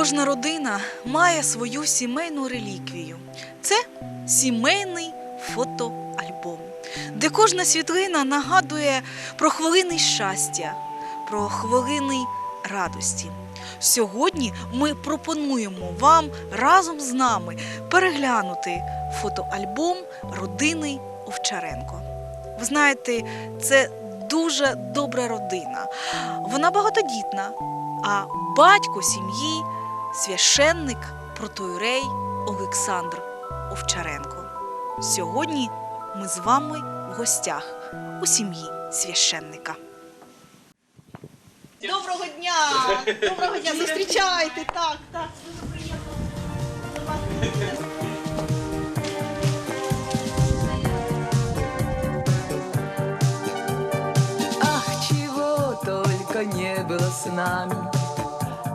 Кожна родина має свою сімейну реліквію. Це сімейний фотоальбом, кожна світлина нагадує про хвилини щастя, про хвилини радості. Сьогодні ми пропонуємо вам разом з нами переглянути фотоальбом родини Овчаренко. Ви знаєте, це дуже добра родина. Вона багатодітна, а батько сім'ї священник протоюрей Олександр Овчаренко. Сьогодні ми з вами в гостях у сім'ї священника. Доброго дня! Доброго дня! Зустрічайте! Так, так, дуже приємно. Ах, чего только не было с нами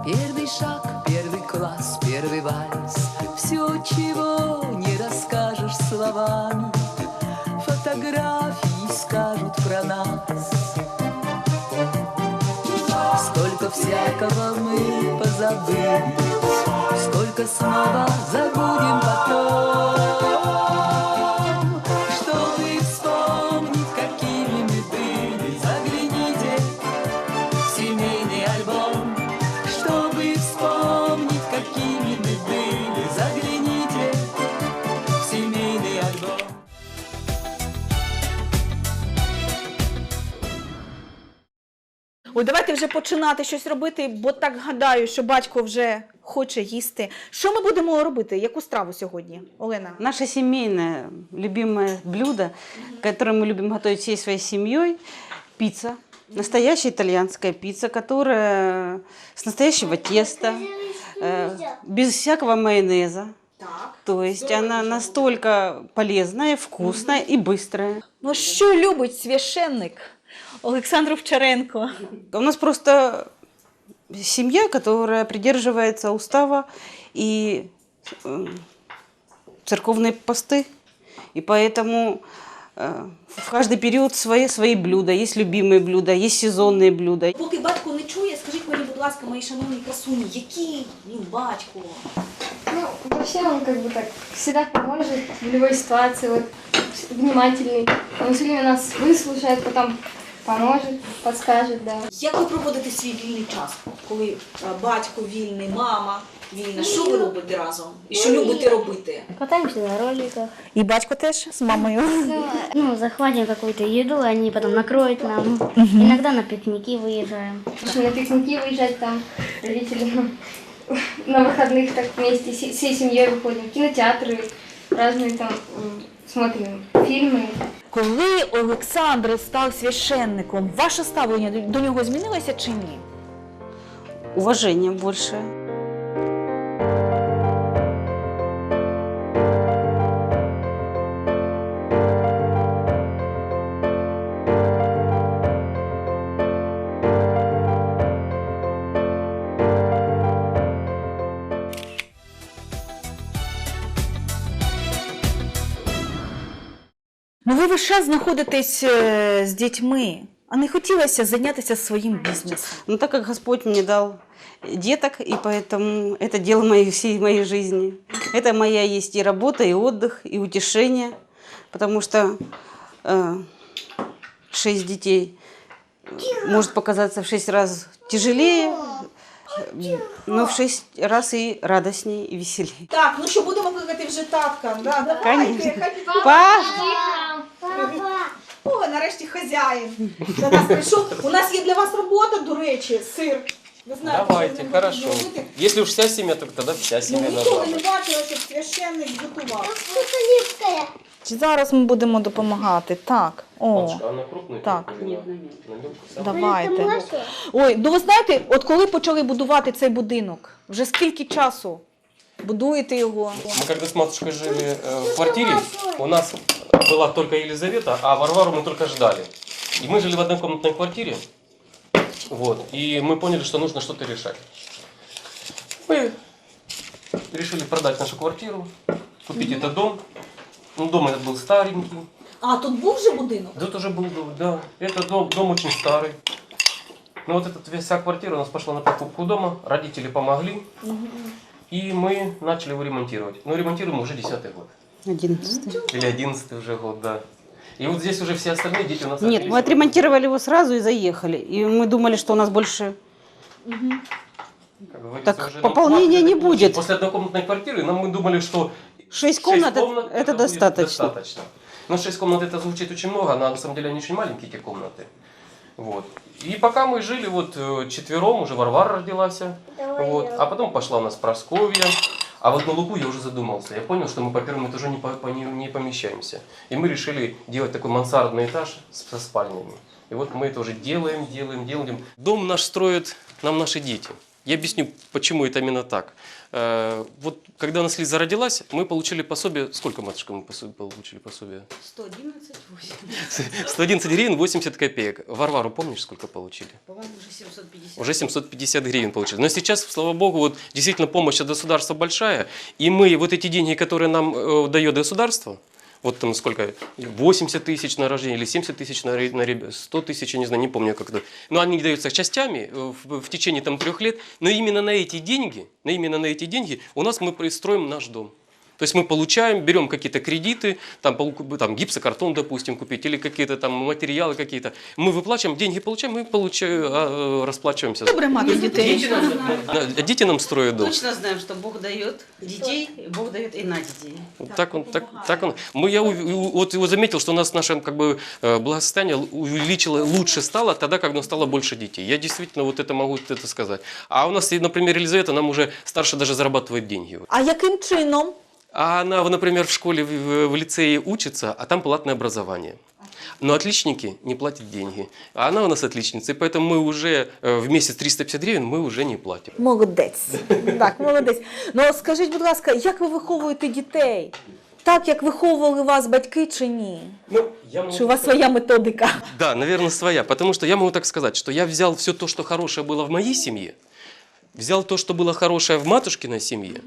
Первый шаг, первый класс, первый вальс Все, чего не расскажешь словами Фотографии скажут про нас. Сколько всякого мы позабыли Сколько снова забудем потом вже починати щось робити, бо так гадаю, що батько вже хоче їсти. Що ми будемо робити? Яку страву сьогодні, Олена? Наше семейное любимое блюдо, которое мы любим готовить всей своей семьей, пицца. Настоящая итальянская пицца, которая с настоящего теста, э, без всякого майонеза. То есть она настолько полезная, вкусная и быстрая. Ну що любить священник Олександр Овчаренко? У нас просто семья, которая придерживается устава и э, церковные посты. И поэтому э, в каждый период свои, свои блюда. Есть любимые блюда, есть сезонные блюда. Поки батько не чує, скажіть мені, будь ласка, мої шановні красуні, який він батько? Ну, вообще он как бы так всегда поможет в любой ситуации, вот внимательный. Он все время нас выслушает, потом поможет, подскажет, да. Як ви проводите свій вільний час, коли е, батько вільний, мама вільна? Що ви робите разом? І що любите робити? Катаемся на роликах. І батько теж з мамою. Ну, захватим какую-то еду, они потом накроют нам. Иногда на пикники выезжаем. Еще на пикники выезжать там родители ну, на выходных так вместе всей всей семьей выходим, в кинотеатры, разные там м, смотрим фильмы. Коли Олександр став священником, ваше ставлення до- нього змінилося чи ні? Уважение больше. Ну ви весь час знаходитесь е, з дітьми, а не хотілося зайнятися своїм бізнесом. Но так как Господь мне дал деток, и поэтому это дело моей, всей моей жизни. Это моя есть и работа, и отдых, и утешение, потому что э, шесть детей может показаться в шесть раз тяжелее, э, но в шесть раз и радостнее, и веселее. Так, ну що будемо кликати вже татка? Да, Конечно. Па! О, нарешті хазяїн до нас прийшов. У нас є для вас робота, до речі, сир. Ви знаєте, Давайте, що ми будемо хорошо. робити. Если уж вся семья, то тогда вся Ну, семья ніколи должна не быть. бачила, щоб священник готував. Зараз ми будемо допомагати. Так. О, Матушка, а на крупную Так. кирпич или на- на мелкую? Сам? давайте. Ой, ну ви знаєте, от коли почали будувати цей будинок? Вже скільки часу будуєте його? Мы когда с матушкой жили э, в квартире, у нас была только Елизавета, а Варвару мы только ждали. И мы жили в однокомнатной квартире. Вот. И мы поняли, что нужно что-то решать. Мы решили продать нашу квартиру, купить этот дом. Ну, дом этот был старенький. А тут був вже будинок? Тут уже был дом, да. Этот дом, дом очень старый. Ну вот эта вся квартира у нас пошла на покупку дома, родители помогли. И мы начали его ремонтировать. Но ремонтируем уже 10 год. Одиннадцатый. Или 11 уже год, да. И вот здесь уже все остальные дети у нас... Нет, мы отремонтировали его сразу и заехали. И мы думали, что у нас больше... Как говорится, Так уже пополнения не будет. После однокомнатной квартиры нам мы думали, что Шесть шесть комнат, это- комнат это будет достаточно. достаточно. Но 6 комнат это звучит очень много, а на самом деле они очень маленькие, эти комнаты. Вот. И пока мы жили вот э, четвером, уже Варвара родилась, вот, а потом пошла у нас Просковья, а вот на Луку я уже задумался. Я понял, что мы по первому этажу не, по- по- не, не помещаемся. И мы решили делать такой мансардный этаж со спальнями. И вот мы это уже делаем, делаем, делаем. Дом наш строят нам наши дети. Я объясню, почему это именно так. Э, Вот когда у нас Лиза родилась, мы получили пособие. Сколько, матушка, мы получили пособие? 111, 111 гривен 80 копеек. Варвару помнишь, сколько получили? По-моему, уже 750. Уже 750 гривен получили. Но сейчас, слава богу, вот действительно помощь от государства большая. И мы вот эти деньги, которые нам э, дает государство, вот там сколько, 80 тысяч на рождение или 70 тысяч на, на ребя- 100 тысяч, я не знаю, не помню как это. Но они даются частями э, в, в течение там трех лет. Но именно на эти деньги, на именно на эти деньги у нас мы пристроим наш дом. То есть мы получаем, берем какие-то кредиты, там, там гипсокартон, допустим, купить, или какие-то там материалы какие-то. Мы выплачиваем, деньги получаем, мы получаем, а, э, расплачиваемся. Добре мати дітей. Дети нам строят дом. точно знаем, что Бог дает детей, Бог дает и на детей. Так он, так, так он. Мы, я вот его заметил, что у нас наше как бы э, благосостояние увеличило, лучше стало тогда, когда стало больше детей. Я действительно вот это могу это сказать. А у нас, например, Елизавета нам уже старше даже зарабатывает деньги. А яким чином? А она, вот, например, в школе, в, в- в лицее учится, а там платное образование. Но отличники не платят деньги. А она у нас отличница, и поэтому мы уже э, в месяц 350 гривен мы уже не платим. Молодець. Так, молодець. Ну скажіть, будь ласка, як ви виховуєте дітей? Так, як виховували вас батьки чи ні? Ну, я могу Чи у вас своя методика? Да, наверное, своя. Потому что я могу так сказать, что я взял все то, что хорошее было в моей семье, взял то, что было хорошее в матушкиной семье,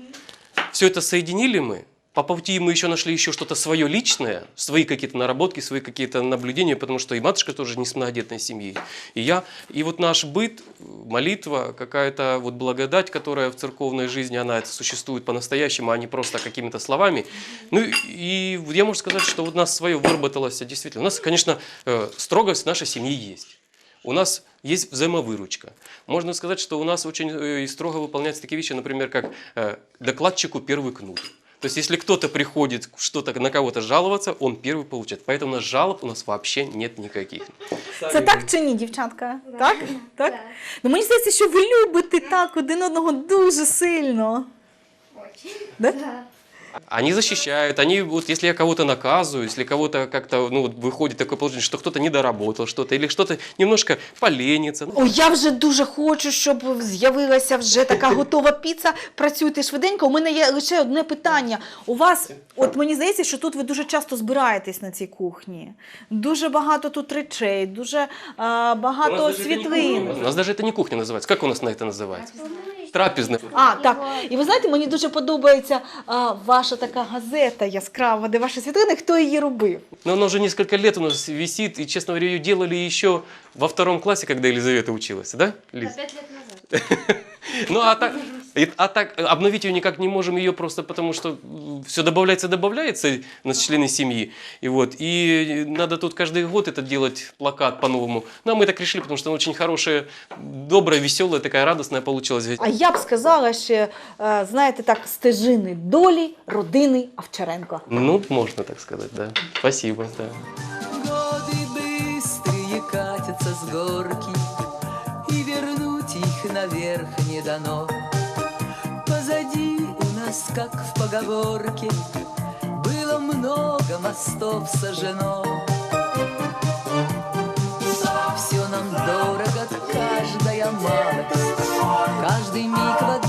все это соединили мы, по пути мы еще нашли еще что-то свое личное, свои какие-то наработки, свои какие-то наблюдения, потому что и матушка тоже не с многодетной семьи, и я. И вот наш быт, молитва, какая-то вот благодать, которая в церковной жизни, она это существует по-настоящему, а не просто какими-то словами. Ну и я могу сказать, что вот у нас свое выработалось действительно. У нас, конечно, э, строгость нашей семьи есть. У нас есть взаимовыручка. Можно сказать, что у нас очень э, и строго выполняются такие вещи, например, как э, докладчику первый кнут. То есть, если кто-то приходит что-то на кого-то жаловаться, он первый получает. Поэтому у нас жалоб у нас вообще нет никаких. Це так чи ні, дівчатка? Так? так? Ну, мені здається, що ви любите так один одного дуже сильно. Да? Они защищают, они вот если я кого-то наказываю, если кого-то как-то ну, вот выходит такое положение, что кто-то не доработал что-то, или что-то немножко поленится. ну, О, я вже дуже хочу, щоб з'явилася вже така готова піца. Працюйте швиденько. У мене є лише одне питання. У вас, от мені здається, що тут ви дуже часто збираєтесь на цій кухні. Дуже багато тут речей, дуже а, у багато нас даже это не світлин. кухня, У нас даже это не кухня называется. Как у нас на это называется? Трапезная. А, так. І ви знаєте, мені дуже подобається а, ваша така газета яскрава, де ваші світлини. Хто її робив? Но она уже несколько лет у нас висит, и, честно говоря, ее делали еще во втором классе, когда Елизавета училась, да, Лиз? Пять лет назад. Ну, а так, и- а так обновить ее никак не можем ее просто потому, что все добавляется, добавляется на члены семьи. И вот, и надо тут каждый год это делать, плакат по-новому. Ну, а мы так решили, потому что она очень хорошая, добрая, веселая, такая радостная получилась. А я б сказала ще, е, знаєте, так, стежини долі родини Овчаренко. Ну, можно так сказать, да. Спасибо, да. Годы быстрые катятся с горки И вернуть их наверх не дано у нас, как в поговорке. Было много мостов сожжено. Все нам дорого, каждая малость. Каждый миг в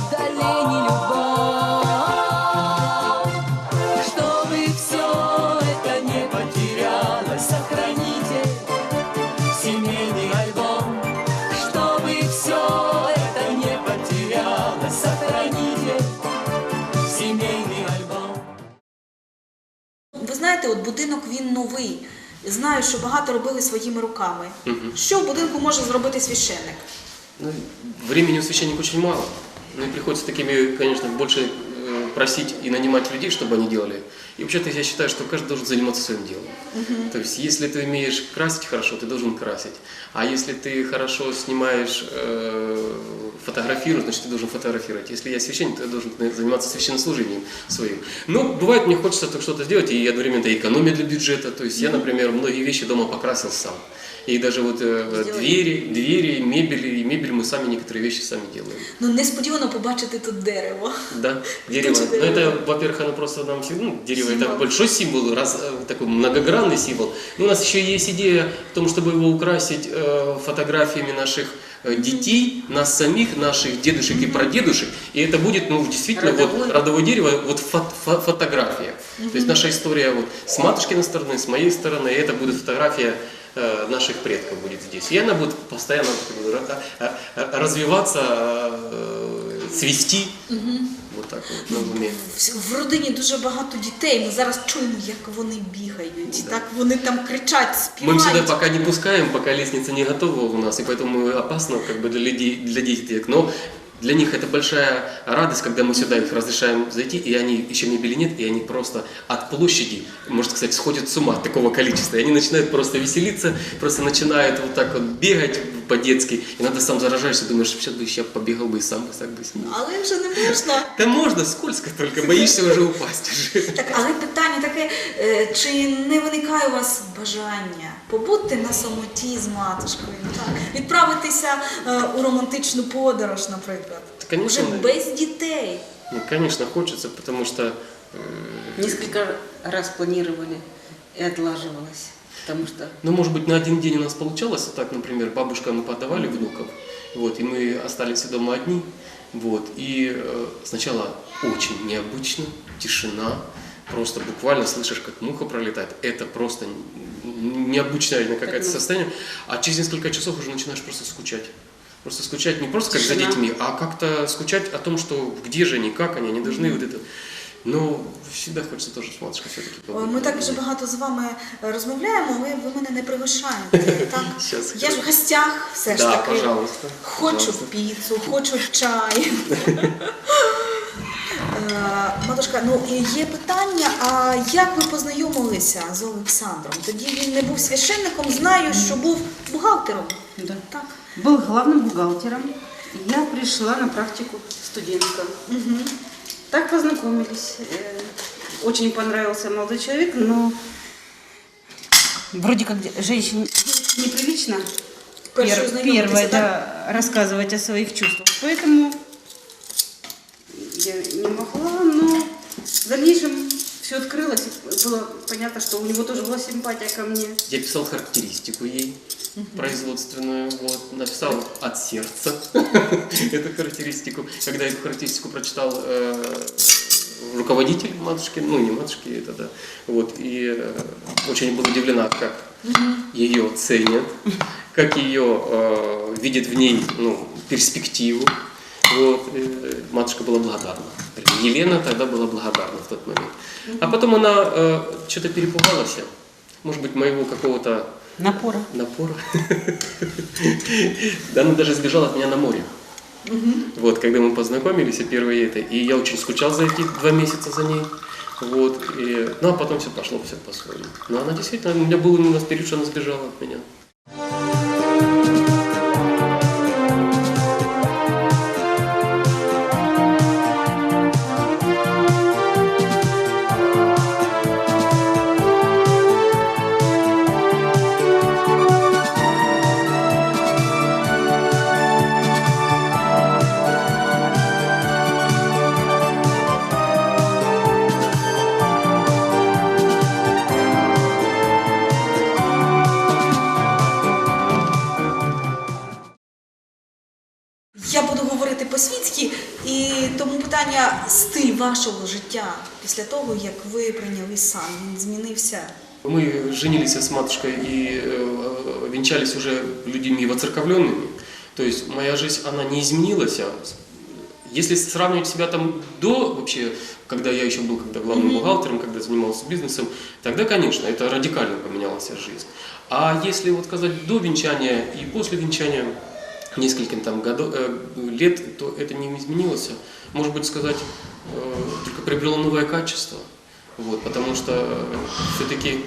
будинок він новий. Знаю, що багато робили своїми руками. Угу. Що в будинку може зробити священник? Ну, времени у священника очень мало. Ну и приходится такими, конечно, больше просить и нанимать людей, чтобы они делали. И вообще-то я считаю, что каждый должен заниматься своим делом. То есть, если ты умеешь красить хорошо, ты должен красить. А если ты хорошо снимаешь, э, фотографируешь, значит, ты должен фотографировать. Если я священник, то я должен заниматься священнослужением своим. Ну, бывает, мне хочется что-то сделать, и одновременно это экономия для бюджета. То есть, я, например, многие вещи дома покрасил сам. И даже вот э, двери, двери, мебель, и мебель мы сами некоторые вещи сами делаем. Ну несподівано побачити тут дерево. Да, дерево. Что Ну, это, во-первых, оно просто нам всегда, ну, дерево Символ. это большой символ, раз, э, такой многогранный символ. Но у нас еще есть идея в том, чтобы его украсить э, фотографиями наших э, детей, нас самих, наших дедушек и прадедушек. И это будет, ну, действительно, Родовое. вот родовое дерево, вот фо- фо- фотография. То есть наша история вот с матушкиной стороны, с моей стороны, и это будет фотография наших предков будет здесь. И она будет постоянно как бы, ра- а- а- развиваться, э, цвести. Вот так вот на уме. В- В родині дуже багато дітей. Ми зараз чуємо, як вони бігають. Так вони там кричать, Мы им сюда співають. пока не пускаем, пока лестница не готова у нас, и поэтому опасно как бы для людей, для детей. Но для них это большая радость, когда мы сюда их разрешаем зайти, и они, еще мебели нет, и они просто от площади, можно сказать, сходят с ума от такого количества. И они начинают просто веселиться, просто начинают вот так вот бегать по-детски. Иногда сам заражаешься, думаешь, сейчас бы еще побегал бы и сам бы так бы с ним. Але вже не можна. Да можно, скользко только, боишься уже упасть уже. Так, але питання таке, е, чи не виникає у вас бажання побути на самоті з матушкою, так? відправитися е, у романтичну подорож, наприклад, Та, конечно, вже не. без дітей. Ну, конечно, хочется, потому что э, Несколько раз планировали и отлаживалось. Потому что Ну, может быть, на один день у нас получалось, а так, например, бабушка мы подавали внуков, вот, и мы остались дома одни, вот, и э, сначала очень необычно, тишина, просто буквально слышишь, как муха пролетает, это просто н- необычное какое-то ну. состояние, а через несколько часов уже начинаешь просто скучать. Просто скучать не просто как за Тишина. детьми, а как-то скучать о том, что где же они, как они, они должны вот это. Но всегда хочется тоже с матушкой все-таки Ой, Ми так вже багато з вами е, розмовляємо, але ви мене не приглашаєте. Так? Щас. Я ж в гостях все ж Да, таки. пожалуйста. Хочу пожалуйста. в піцу, хочу в чай. Е, Матушка, ну і є питання, а як ви познайомилися з Олександром? Тоді він не був священником, знаю, що був бухгалтером. да, Так. был главным бухгалтером. Я пришла на практику студентка. Так познакомились. Э, Очень понравился молодой человек, но вроде как де- женщине неприлично Перше пер- знайомитися, первое так? да, рассказывать о своих чувствах. Поэтому я не могла, но в дальнейшем все открылось. и Было понятно, что у него тоже была симпатия ко мне. Я писал характеристику ей производственную, вот, написал от сердца эту характеристику. Когда эту характеристику прочитал э, руководитель матушки, ну не матушки, это да, вот, и э, очень была удивлена, как ее ценят, как ее э, видят в ней ну, перспективу. Вот, матушка была благодарна. Елена тогда была благодарна в тот момент. А потом она э, что-то перепугалась, может быть, моего какого-то Напора. напора. Да, она даже сбежала от меня на море. Вот, когда мы познакомились, и первые это, и я очень скучал за эти два месяца за ней. Вот, и, ну, а потом все пошло, все по-своему. Но она действительно, у меня был именно вперед, что она сбежала от меня. вашого життя після того, як ви прийняли сан, він змінився. Мы женились с матушкой и э, венчались уже людьми воцерковленными. То есть моя жизнь, она не изменилась. а Если сравнивать себя там до вообще, когда я еще был когда главным бухгалтером, когда занимался бизнесом, тогда, конечно, это радикально поменялась вся жизнь. А если вот сказать до венчания и после венчания, нескольким там годов, э, лет, то это не изменилось. может быть, сказать, э, только приобрело новое качество. Вот, потому что все-таки,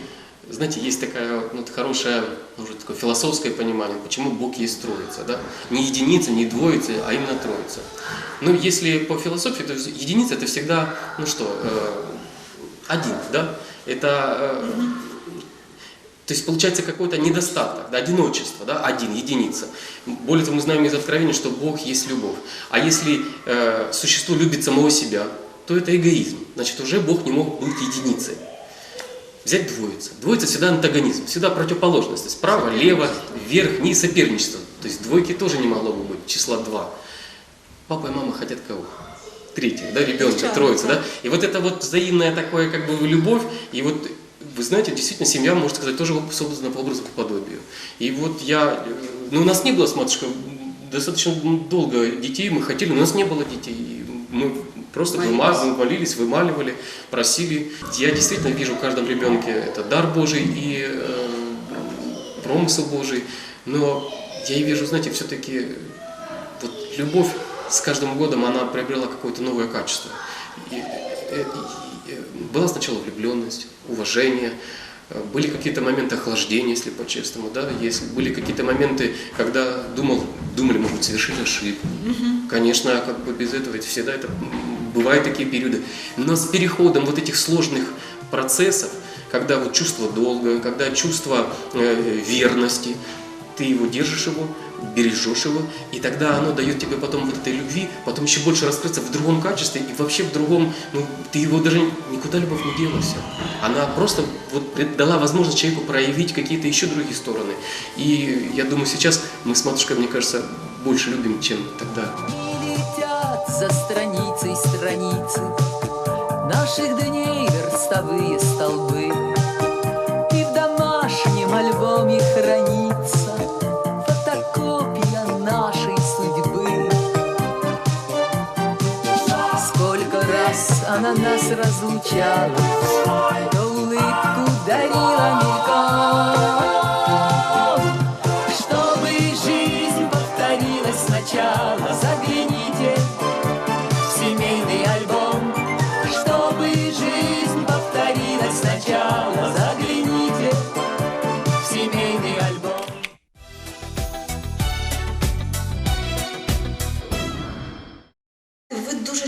знаете, есть такая ну, хорошее, может, такое философское понимание, почему Бог есть Троица. Да? Не единица, не двоица, а именно Троица. Ну, если по философии, то единица это всегда, ну что, э, один, да? Это э, то есть получается какой-то недостаток, да, одиночество, да, один, единица. Более того, мы знаем из Откровения, что Бог есть любовь. А если э, существо любит самого себя, то это эгоизм. Значит, уже Бог не мог быть единицей. Взять двоица. Двоица всегда антагонизм, всегда противоположность. То есть Справа, лево, вверх, вниз, соперничество. То есть двойки тоже не могло бы быть, числа два. Папа и мама хотят кого? Третьего, да, ребенка, троица, да. И вот это вот взаимная такое, как бы, любовь, и вот вы знаете, действительно, семья, можно сказать, тоже создана по образу, по подобию. И вот я, ну, у нас не было с матушкой достаточно долго детей, мы хотели, но у нас не было детей. Мы просто выма- молились, вымаливали, просили. Я действительно вижу в каждом ребенке это дар Божий и э, промысел Божий, но я и вижу, знаете, все-таки вот любовь с каждым годом она приобрела какое-то новое качество. И, э, и, была сначала влюбленность, уважение, э, были какие-то моменты охлаждения, если по-честному, да, если были какие-то моменты, когда думал, думали, может быть, совершили ошибку. Конечно, как бы без этого, это всегда это бывают такие периоды. Но с переходом вот этих сложных процессов, когда вот чувство долга, когда чувство э, верности, ты его держишь его, бережешь его, и тогда оно дает тебе потом вот этой любви, потом еще больше раскрыться в другом качестве и вообще в другом, ну, ты его даже никуда любовь не делась. Она просто вот дала возможность человеку проявить какие-то еще другие стороны. И я думаю, сейчас мы с матушкой, мне кажется, больше любим, чем тогда. Летят за страницей страницы разлучала То улыбку дарила мельком чтобы жизнь повторилась сначала Загляните в семейный альбом. Чтобы жизнь повторилась сначала Загляните в семейный альбом.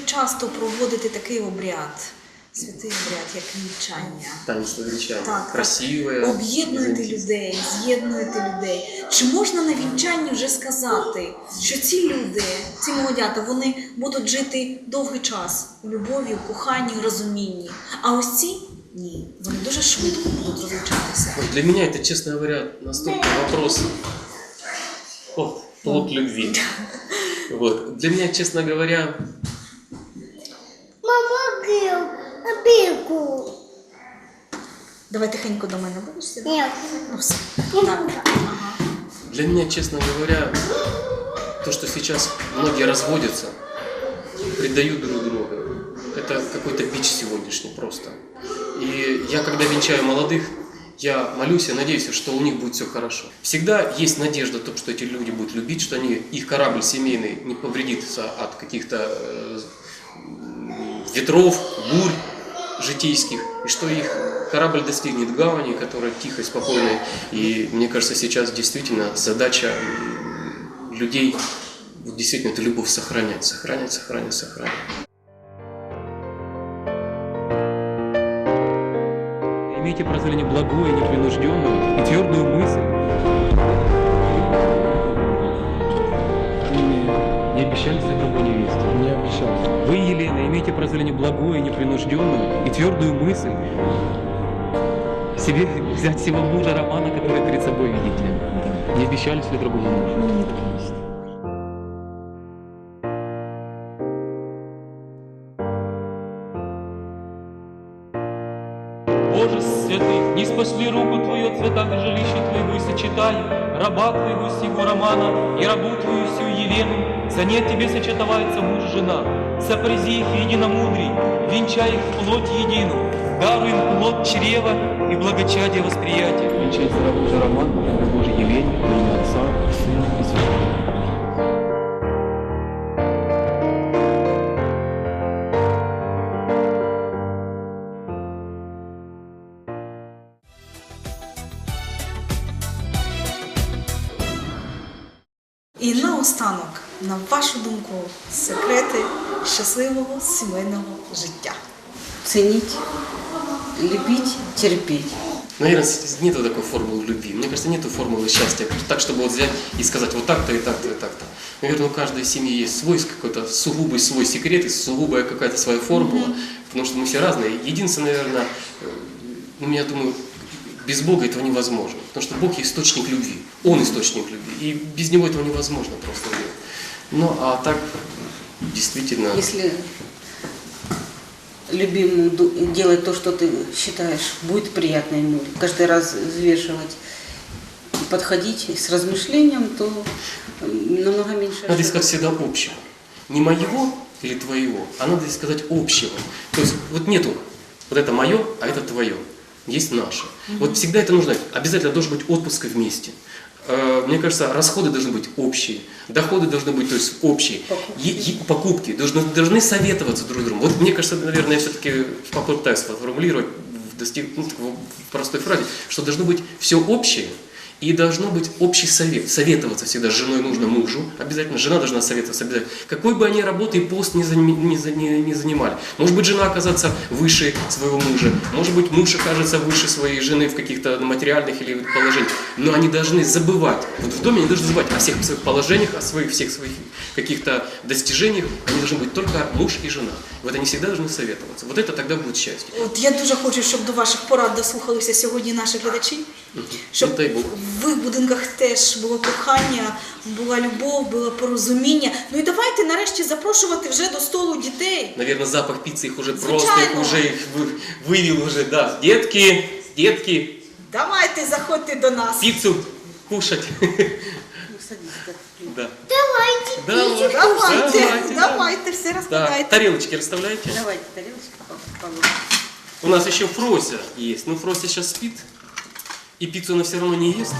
Часто проводите такий обряд, святий обряд, як вінчання. Танец венчания. Так, Красивое. Об'єднуєте людей, з'єднуєте людей. Чи можна на вінчанні вже сказати, що ці люди, ці молодята, вони будуть жити довгий час у любові, у коханні, у розумінні. А ось ці ні, вони дуже швидко будуть розлучатися. Для меня это, честно говоря, настолько вопрос вот, плод любви. Вот. Для меня, честно говоря, Мама, опилку. Давай тихенько до мене будеш сідати? Нет. Ну все. Так. Ага. Для меня, честно говоря, то, что сейчас многие разводятся, предают друг друга, это какой-то бич сегодняшний просто. И я, когда венчаю молодых, я молюсь и надеюсь, что у них будет все хорошо. Всегда есть надежда, то, что эти люди будут любить, что они, их корабль семейный не повредится от каких-то э, ветров, бурь житейских, и что их корабль достигнет гавани, которая тихой, спокойной. И мне кажется, сейчас действительно задача людей действительно эту любовь сохранять, сохранять, сохранять, сохранять. Имейте позволение благую, непринужденную и твердую мысль. Не обещали стать другой невесте? Не обещал. Вы, Елена, имейте позволение благую, непринужденную и твердую мысль себе взять всего мужа Романа, который перед собой видите. Не обещали себе другого мужа? Нет, конечно. Боже святый, не спасли руку Твою от цветах жилища Твоего и сочетая раба Твоего сего Романа и рабу Твою сию Елену Они от тебе сочетаются муж и жена. Сопрязи их в единомудрии, венчай их в плоть единую, даруй им плод чрева и благочадие восприятия. Венчай Божий Роман, Божий имя Отца, Сына и Святого. Вашу думку, секрети щасливого сімейного життя. Ценить, любить, терпеть. Наверное, нету такой формулы любви. Мне кажется, нету формулы счастья. Так, чтобы вот взять и сказать вот так-то и так-то и так-то. Наверное, у каждой семьи есть свой какой-то сугубый свой секрет и сугубая какая-то своя формула. Потому что мы все разные. Единственное, наверное, э, ну, я думаю, без Бога этого невозможно. Потому что Бог источник любви. Он источник любви. И без Него этого невозможно просто. Ну, а так, действительно... Если любимому делать то, что ты считаешь, будет приятно ему, каждый раз взвешивать, подходить с размышлением, то намного меньше Надо ошибок. искать всегда общего. Не моего или твоего, а надо сказать общего. То есть вот нету вот это мое, а это твое. Есть наше. Вот всегда это нужно. Обязательно должен быть отпуск вместе. Э, Мне кажется, расходы должны быть общие, доходы должны быть то есть, общие, Е- е- покупки. Должны, должны советоваться друг с другом. Вот мне кажется, наверное, я все-таки попытаюсь сформулировать в, достиг, ну, в простой фразе, что должно быть все общее, и должно быть общий совет. Советоваться всегда с женой нужно мужу. Обязательно жена должна советоваться. Обязательно. Какой бы они работой и пост не, заними- не за- не- не занимали. Может быть, жена оказаться выше своего мужа. Может быть, муж окажется выше своей жены в каких-то материальных или положениях. Но они должны забывать. Вот в доме они должны забывать о всех своих положениях, о своих, всех своих каких-то достижениях. Они должны быть только муж и жена. Вот они всегда должны советоваться. Вот это тогда будет счастье. От я дуже хочу, щоб до ваших порад дослухалися сьогодні наші глядачі, щоб Ну, дай Бог. в їх будинках теж було кохання, була любов, було порозуміння. Ну і давайте нарешті запрошувати вже до столу дітей. Наверное, запах пиццы их уже Звичайно. просто их уже их вы- вывел уже, да. Детки, детки, Давайте заходьте до нас. пиццу кушать. Ну, садись, да. Да. Давайте. Давайте. Давайте, Давайте, давайте, все Да. розкладайте. Тарелочки расставляйте. Давайте тарелочку по- положим. У нас еще Фрося есть. Ну, Фрося сейчас спит. И пиццу она все равно не ест.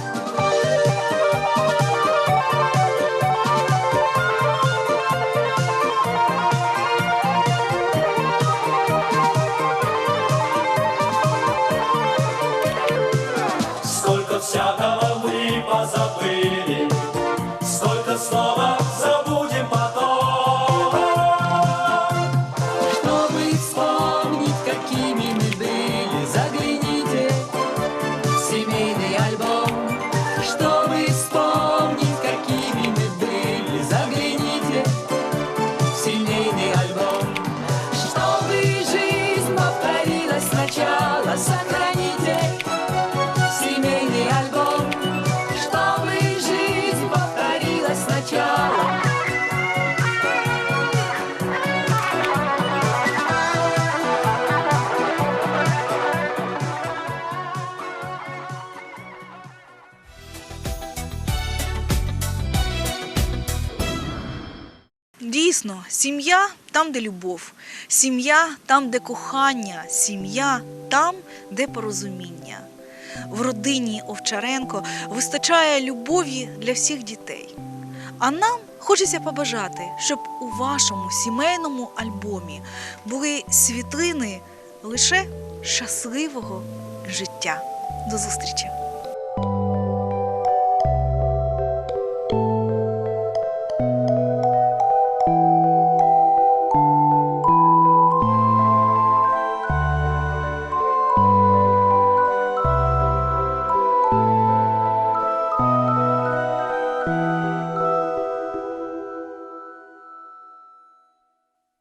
Там, де любов, сім'я там, де кохання, сім'я там, де порозуміння. В родині Овчаренко вистачає любові для всіх дітей. А нам хочеться побажати, щоб у вашому сімейному альбомі були світлини лише щасливого життя. До зустрічі!